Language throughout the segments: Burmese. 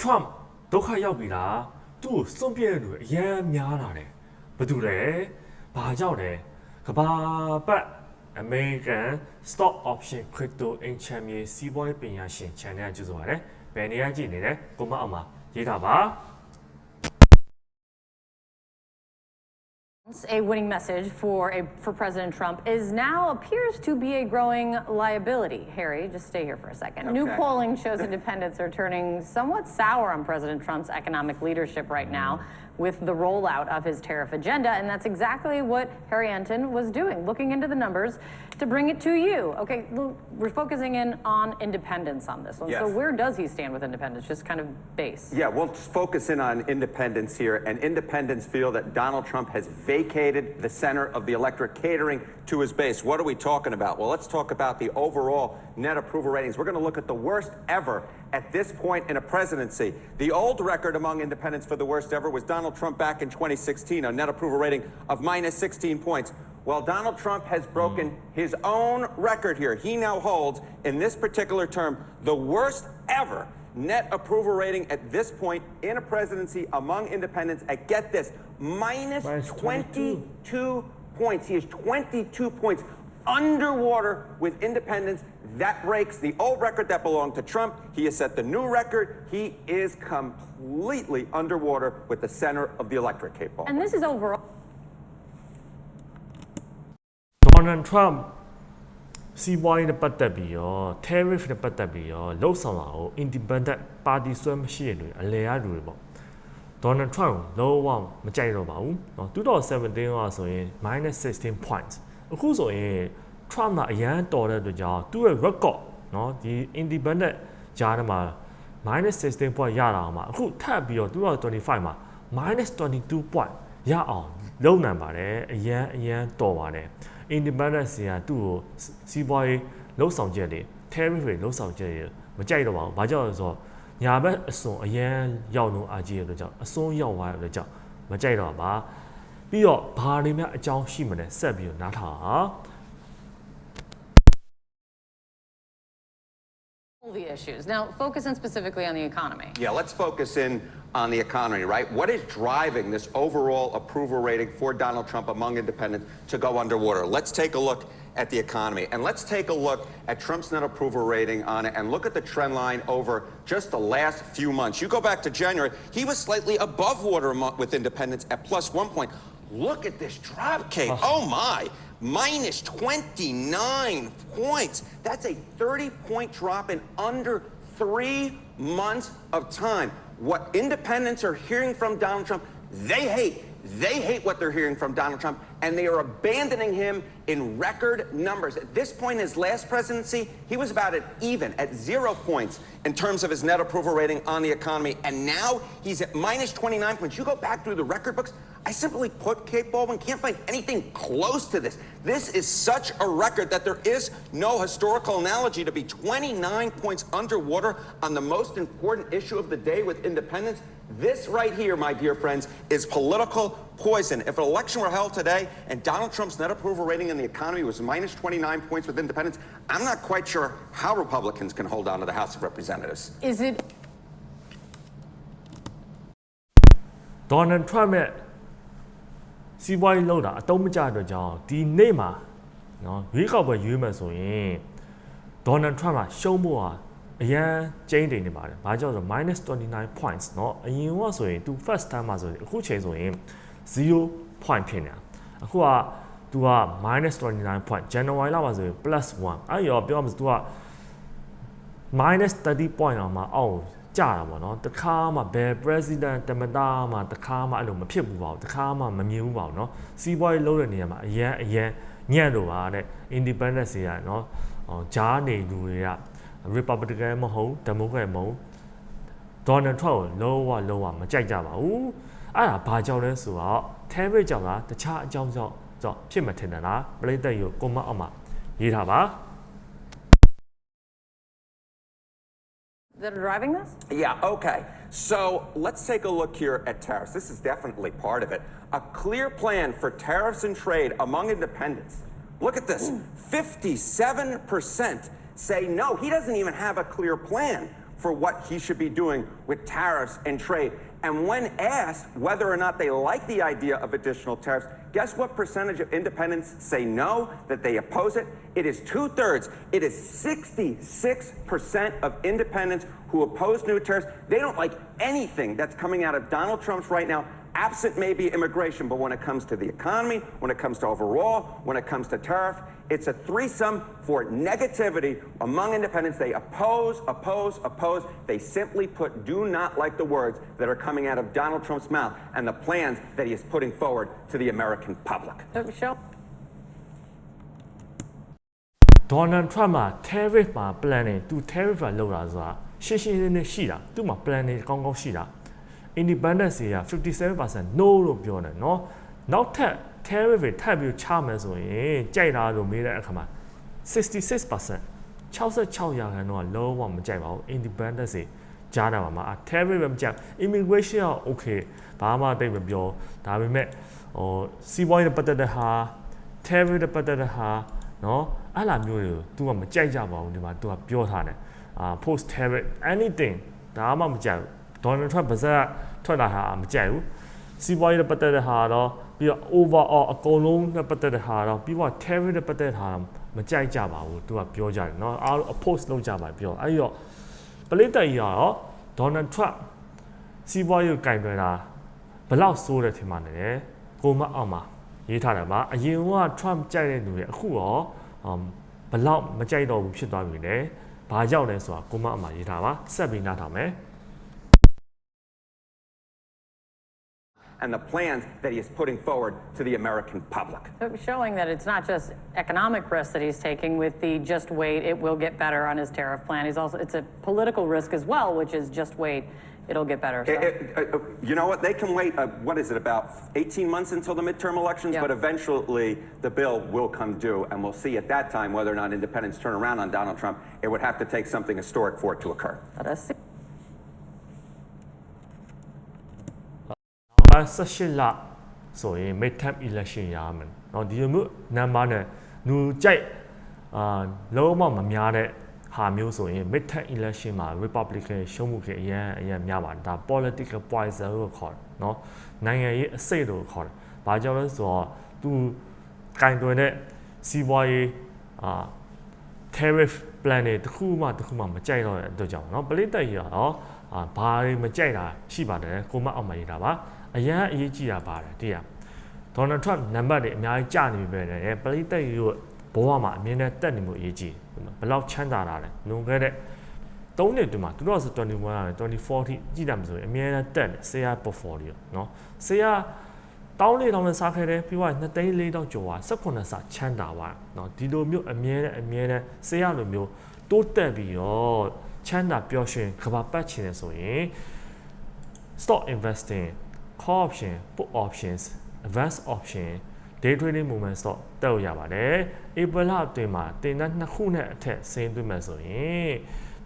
Trump ဒုက္ခရောက်ပြီလားသူ့ကိုစွန့်ပြစ်တဲ့လူအရန်များလာတယ်ဘာတူလဲဘာကြောင့်လဲကဘာပတ် American Stock Option Crypto Exchange မြေစီးပွားရေးပညာရှင် channel ကကြိုဆိုပါတယ်ဘယ်နေရာကြည့်နေလဲကိုမအောင်မှာရေးတာပါ A winning message for a, for President Trump is now appears to be a growing liability. Harry, just stay here for a second. New polling shows independents are turning somewhat sour on President Trump's economic leadership right now with the rollout of his tariff agenda, and that's exactly what Harry Anton was doing, looking into the numbers to bring it to you. Okay, we're focusing in on independence on this one. So where does he stand with independence? Just kind of base. Yeah, we'll just focus in on independents here, and independents feel that Donald Trump has vacated the center of the electorate, catering to his base. What are we talking about? Well, let's talk about the overall net approval ratings. We're going to look at the worst ever at this point in a presidency. The old record among independents for the worst ever was Donald Trump back in 2016, a net approval rating of minus 16 points. Well, Donald Trump has broken hmm. his own record here. He now holds, in this particular term, the worst ever net approval rating at this point in a presidency among independents at get this minus Minus 22. 22 points. He is 22 points underwater with independents. That breaks the old record that belonged to Trump. He has set the new record. He is completely underwater with the center of the electorate, Kate Paul. And this is overall. Donald Trump စီးပွားရေးနဲ့ပတ်သက်ပြီးရော tariff နဲ့ပတ်သက်ပြီးရောလှုပ်ဆောင်တာကို independent party ဆွဲမရှိရလို့အလဲရလူတွေပေါ့ Donald Trump လုံးဝမကြိုက်တော့ပါဘူးเนาะ2017ကဆိုရင် -16 points အခုဆိုရင် Trump ကအရန်တော်တဲ့အတွက်ကြောင့်သူ့ရဲ့ record เนาะဒီ independent ဂျားထဲမှာ -16 point ရတာအောင်မှာအခုထပ်ပြီးတော့2025မှာ -22 point ရအောင်လုံနိုင်ပါတယ်အရန်အရန်တော်ပါတယ် independent စီကသူ့ကိုစီးပွားရေးလှုပ်ဆောင်ချက်တွေ tariff တွေလှုပ်ဆောင်ချက်တွေမကြိုက်တော့ပါဘူး။ဘာကြောင့်လဲဆိုတော့ညာဘက်အစွန်အရန်ရောက်လို့အားကြီးရတဲ့အတွက်ကြောင့်အစွန်ရောက်သွားတဲ့အတွက်ကြောင့်မကြိုက်တော့ပါ။ ပြီးတော့ဘာတွေများအကြောင်းရှိမလဲဆက်ပြီးတော့နားထောင်အောင် all the issues. Now, focusing specifically on the economy. Yeah, let's focus in on the economy, right? What is driving this overall approval rating for Donald Trump among independents to go underwater? Let's take a look at the economy. And let's take a look at Trump's net approval rating on it and look at the trend line over just the last few months. You go back to January, he was slightly above water amo- with independents at plus one point. Look at this drop, Kate. Oh. oh my. Minus 29 points. That's a 30 point drop in under three months of time. What independents are hearing from Donald Trump, they hate. They hate what they're hearing from Donald Trump, and they are abandoning him in record numbers. At this point in his last presidency, he was about at even, at zero points in terms of his net approval rating on the economy, and now he's at minus 29 points. You go back through the record books, I simply put Kate Baldwin, can't find anything close to this. This is such a record that there is no historical analogy to be 29 points underwater on the most important issue of the day with independence. This right here, my dear friends, is political poison. If an election were held today and Donald Trump's net approval rating in the economy was minus 29 points with independents, I'm not quite sure how Republicans can hold on to the House of Representatives. Is it Donald Trump ရဲ့ စီးပွားရေးလောက်တာအတုံးမကျတဲ့အတွက်ကြောင့်ဒီနေ့မှာနော်ရွေးကောက်ပွဲရွေးမယ်ဆိုရင် Donald Trump ကရှုံးဖို့ဟာအရန်ကျင်းတိန်နေပါတယ်။ဘာကြောင့်လဲဆိုတော့ -29 points เนาะအရင်ကဆိုရင် तू first time မှာဆိုရင်အခုချိန်ဆိုရင်0 point ဖြစ်နေတာ။အခုက तू က -29 point January လမှာဆိုရင် +1 အဲ့ရောပြောရမှာဆို तू က minus 30 point အောင်မှအောက် ကြတာပေါ့နော်တခါမှဘယ် president တမတာမှတခါမှအဲ့လိုမဖြစ်ဘူးပါဘူးတခါမှမမြင်ဘူးပါဘူးနော်စီးပွားရေးလုပ်တဲ့နေရာမှာအရန်အရန်ညံ့လို့ပါတဲ့ independence တွေကနော်ဂျားနေလူတွေက republican မဟုတ် democrat မဟုတ် Donald Trump ကိုလုံးဝလုံးဝမကြိုက်ကြပါဘူးအဲ့ဒါဘာကြောင့်လဲဆိုတော့ temperate ကြောင့်လားတခြားအကြောင်းကြောင့်ကြောင့်ဖြစ်မထင်တာလားပရိသတ်ရောကွန်မအောက်မှာရေးထားပါ that are driving this? Yeah, okay. So let's take a look here at tariffs. This is definitely part of it. A clear plan for tariffs and trade among independents. Look at this hmm. 57% say no. He doesn't even have a clear plan for what he should be doing with tariffs and trade. And when asked whether or not they like the idea of additional tariffs, guess what percentage of independents say no, that they oppose it? It is two thirds. It is 66% of independents who oppose new tariffs. They don't like anything that's coming out of Donald Trump's right now absent maybe immigration, but when it comes to the economy, when it comes to overall, when it comes to tariff, it's a threesome for negativity among independents. They oppose, oppose, oppose. They simply put, do not like the words that are coming out of Donald Trump's mouth and the plans that he is putting forward to the American public. So, show ဒေါ်နယ်ထရမ့်မှာ tariff မှာ plan နေသူ tariff ကလောက်တာဆိုတာရှင်းရှင်းလင်းလင်းရှိတာသူ့မှာ plan နေကောင်းကောင်းရှိတာ independence တွေက57% no လို့ပြောတယ်เนาะနောက်ထပ် tariff တွေထပ်ပြီးချမယ်ဆိုရင်ကြိုက်တာလို့မေးတဲ့အခါမှာ66% 66ရာခိုင်နှုန်းကလုံးဝမကြိုက်ပါဘူး independence တွေကြားတာပါမှာ tariff ပဲမကြိုက် immigration က okay ဘာမှတိတ်မပြောဒါပေမဲ့ဟိုစီးပွားရေးနဲ့ပတ်သက်တဲ့ဟာ tariff နဲ့ပတ်သက်တဲ့ဟာเนาะအဲ့လာမျိုးတွေကို तू ကမကြိုက်ကြပါဘူးဒီမှာ तू ကပြောထားတယ်အာ post tariff anything ဒါမှမကြိုက်ဘူးဒေါ်နယ်ထရမ့်ပါဇက် ထွက်လာတာမကြိုက်ဘူးစီးပွားရေးနဲ့ပတ်သက်တဲ့ဟာတော့ပြီးတော့ overall အကုန်လုံးနဲ့ပတ်သက်တဲ့ဟာတော့ပြီးတော့ tariff နဲ့ပတ်သက်တဲ့ဟာတော့မကြိုက်ကြပါဘူး तू ကပြောကြတယ်เนาะအားလုံး oppose လုပ်ကြပါပြောအဲ့တော့ပလိတ်တက်ကြီးကတော့ဒေါ်နယ်ထရမ့်စီးပွားရေးကိုကင်တွယ်တာဘယ်လောက်ဆိုးတယ်ထင်မှန်းတယ်ကိုမအောင်မှာရေးထားတယ်မှာအရင်က Trump ကြိုက်တဲ့လူတွေအခုရောအမ်ဘယ်လောက်မကြိုက်တော့ဘူးဖြစ်သွားပြီလေဘာကြောင့်လဲဆိုတာကိုမအောင်မှာရေးထားပါဆက်ပြီးနားထောင်မယ် And the plans that he is putting forward to the American public. So showing that it's not just economic risk that he's taking with the just wait, it will get better on his tariff plan. He's also, it's a political risk as well, which is just wait, it'll get better. So- It- it- uh, uh, you know what? They can wait, uh, what is it, about 18 months until the midterm elections? But eventually, the bill will come due, and we'll see at that time whether or not independents turn around on Donald Trump. It would have to take something historic for it to occur. Let us see. 18လဆိုရင် midterm election ရမယ်เนาะဒီလိုမျိုး number နဲ့လူကြိုက်အာလုံးဝမများတဲ့ဟာမျိုးဆိုရင် midterm election မှာ Republican ရှုံးမှုကအရန်အရန်များပါတယ်ဒါ political poison လို့ခေါ်တယ်เนาะနိုင်ငံရေးအစိတ်လို့ခေါ်တယ်ဘာကြောင့်လဲဆိုတော့သူကင်တွင်တဲ့စီးပွားရေးအာ tariff plan တွေတစ်ခုမှတစ်ခုမှမကြိုက်တော့တဲ့အတွက်ကြောင့်เนาะပလိတ်တက်ကြီးကတော့အာဘာတွေမကြိုက်တာရှိပါတယ်ကိုမအောင်မရေးတာပါ အရန်အရေးကြီးတာပါတယ်တည်ရဒေါ်နယ်ထရမ့်နံပါတ်တွေအများကြီးကျနေပြီပဲလေပလိတ်တက်ကြီးတို့ဘဝမှာအမြင်နဲ့တက်နေမှုအရေးကြီးဘယ်လောက်ချမ်းသာတာလဲလွန်ခဲ့တဲ့၃နှစ်တွင်မှာသူတို့ကဆို21ကနေ24ထိကြည့်တယ်မဆိုရင်အမြဲတမ်းတက်တယ် share portfolio เนาะ share တောင်းလေးတောင်းနဲ့စားခဲ့တယ်ပြီးတော့2သိန်း4တောင်းကျော်သွား18ဆချမ်းသာသွားเนาะဒီလိုမျိုးအမြဲတမ်းအမြဲတမ်းဆေးရလိုမျိုးတိုးတက်ပြီးတော့ချမ်းသာပျော်ရွှင်ကဘာပတ်ချင်တယ်ဆိုရင် stock investing call option put options advanced option day trading movement stock တက်လို့ရပါတယ်ဧပြီလအတွင်းမှာတင်တဲ့နှစ်ခုနဲ့အထက်ဆင်းသွင်းမယ်ဆိုရင်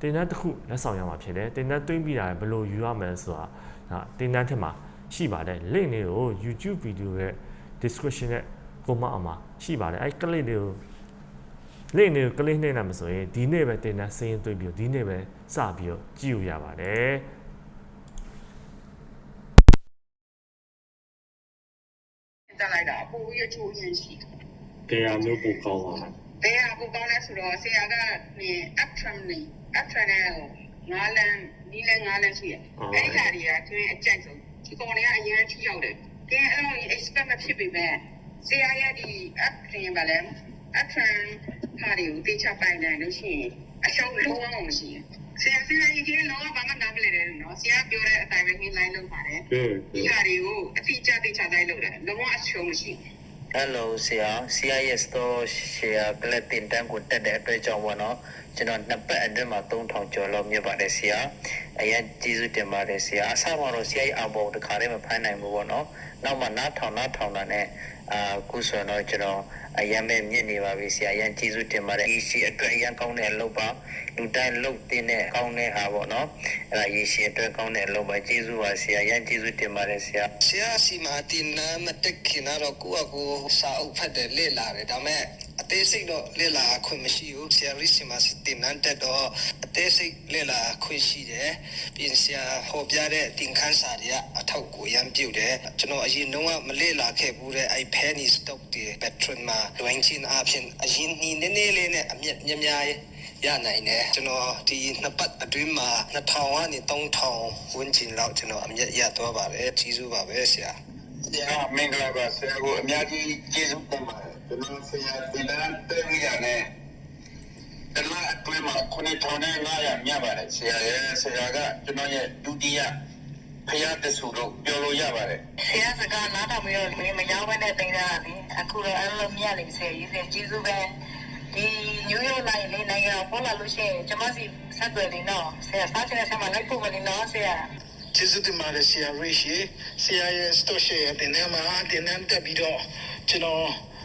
တင်တဲ့တစ်ခုလက်ဆောင်ရမှာဖြစ်တယ်တင်တဲ့သွင်းပြီးတာဘယ်လိုယူရမလဲဆိုတာဒါတင်တဲ့ထက်မှာရှိပါတယ် link လေးကို YouTube video ရဲ့ description နဲ့ comment အောက်မှာရှိပါတယ်အဲ့ click လေးကို link လေးကို click နှိပ်လိုက်မှာဆိုရင်ဒီနေ့ပဲတင်တဲ့ဆင်းရင်သွင်းပြီးတော့ဒီနေ့ပဲစပြီးတော့ကြည့်လို့ရပါတယ် တက်လိုက် တာပိုပြီးအချိုးရင်းရှိတယ်တရားမျိုးပိုကောင်းပါ။တရားကိုကောင်းလဲဆိုတော့ဆရာကနေ action နေ action နဲ့ငါးလန်းနီးလန်းငါးလန်းရှိရ။အဲ့ဒီဟာတွေကတွင်းအကြိုက်ဆုံးဒီကောင်တွေကအရင်ထိရောက်တယ်။ကဲအဲ့လို expect မဖြစ်ပေမဲ့ဆရာရဲ့ဒီ action ပါလဲ action ဟာတွေကိုတေချပိုင်နိုင်လို့ရှိရင်အရှုံးလုံးဝမရှိဘူး။ဆရာဆရာကြီးကလုံးဝဘာမှနားမလည်တယ်နော်။ဆရာပြောတဲ့အတိုင်းပဲဟင်းလိုက်လုပ်ပါတယ်။ဒီဟာတွေကိုအတိအကျသိချတိုင်းလုပ်တယ်လုံးဝအရှုံးမရှိဘူး Hello ဆရာဆရာရဲ့ store share ကလည်းတင်တန်းကိုတက်တဲ့အတွက်ကြောင့်ပေါ့နော်ကျွန်တော်နှစ်ပတ်အတွင်းမှာ3000ကျော်လောက်မြတ်ပါတယ်ဆရာ အရင်ကျေးဇူးတင်ပါတယ်ဆရာအစမှာတော့ဆရာရဲ့အဘောတခါတည်းမဖိုင်းနိုင်ဘူးပေါ့နော်နောက်မှနားထောင်နားထောင်တာနဲ့အာခုဆိုတော့ကျွန်တော်အရင်ပဲမြင့်နေပါပြီဆရာအရင်ကျေးဇူးတင်ပါတယ်ဒီရှိအတွက်အရင်ကောင်းတဲ့အလုပ်ပါလူတိုင်းလုပ်တင်တဲ့ကောင်းတဲ့ဟာပေါ့နော်အဲ့ဒါရေရှိအတွက်ကောင်းတဲ့အလုပ်ပါကျေးဇူးပါဆရာအရင်ကျေးဇူးတင်ပါတယ်ဆရာဆရာစီမာတင်နာမတက်ခင်တော့ကိုယ့်အကိုစာအုပ်ဖတ်တယ်လေ့လာတယ်ဒါပေမဲ့ အသေးစိတ်တော့လေ့လာခွင့်မရှိဘူးဆရာရစ်စီမစတင်နန်းတက်တော့အသေးစိတ်လေ့လာခွင့်ရှိတယ်ပြင်ဆရာဟောပြတဲ့တင်ခန်းစာတွေကအထောက်ကိုရမ်းပြုတ်တယ်ကျွန်တော်အရင်တော့မလေ့လာခဲ့ဘူးတဲ့အဲ့ penny stock တွေ patron မှာလွင်ချင်းအဖြစ်အရင်နီးနည်းနည်းလေးနဲ့အမြက်များများရနိုင်တယ်ကျွန်တော်ဒီနှစ်ပတ်အတွင်းမှာ2000ကနေ3000ဝန်းကျင်လောက်ကျွန်တော်အမြက်ရသွားပါတယ်ကြီးစုပါပဲဆရာဆရာမင်္ဂလာပါဆရာကိုအများကြီးကျေးဇူးတင်ပါတယ် ကျွန်တော်ဆရာဒီလန်တဲ့ရနဲ့တလားအတွင်းမှာ9500မြတ်ပါတယ်ဆရာရဲ့ဆရာကကျွန်တော်ရဲ့ဒုတိယဖယားတဆူလို့ပြောလို့ရပါတယ်ဆရာစကားနားထောင်ပြီးတော့ဒီမရောက်ဘဲနဲ့တင်ကြတာလေအခုတော့အဲ့လိုမြတ်နေဆရာကြီးဆရာကျေးဇူးပဲဒီညိုးရိုးလိုက်လေးနိုင်ငံပေါ်လာလို့ရှိရင်ကျွန်မစီဆက်သွယ်နေတော့ဆရာစားချင်တဲ့ဆက်မှာလိုက်ဖို့မနေတော့ဆရာကျေးဇူးတင်ပါတယ်ဆရာရိရှိဆရာရဲ့ store share တင်နေမှာတင်နေတက်ပြီးတော့ကျွန်တော်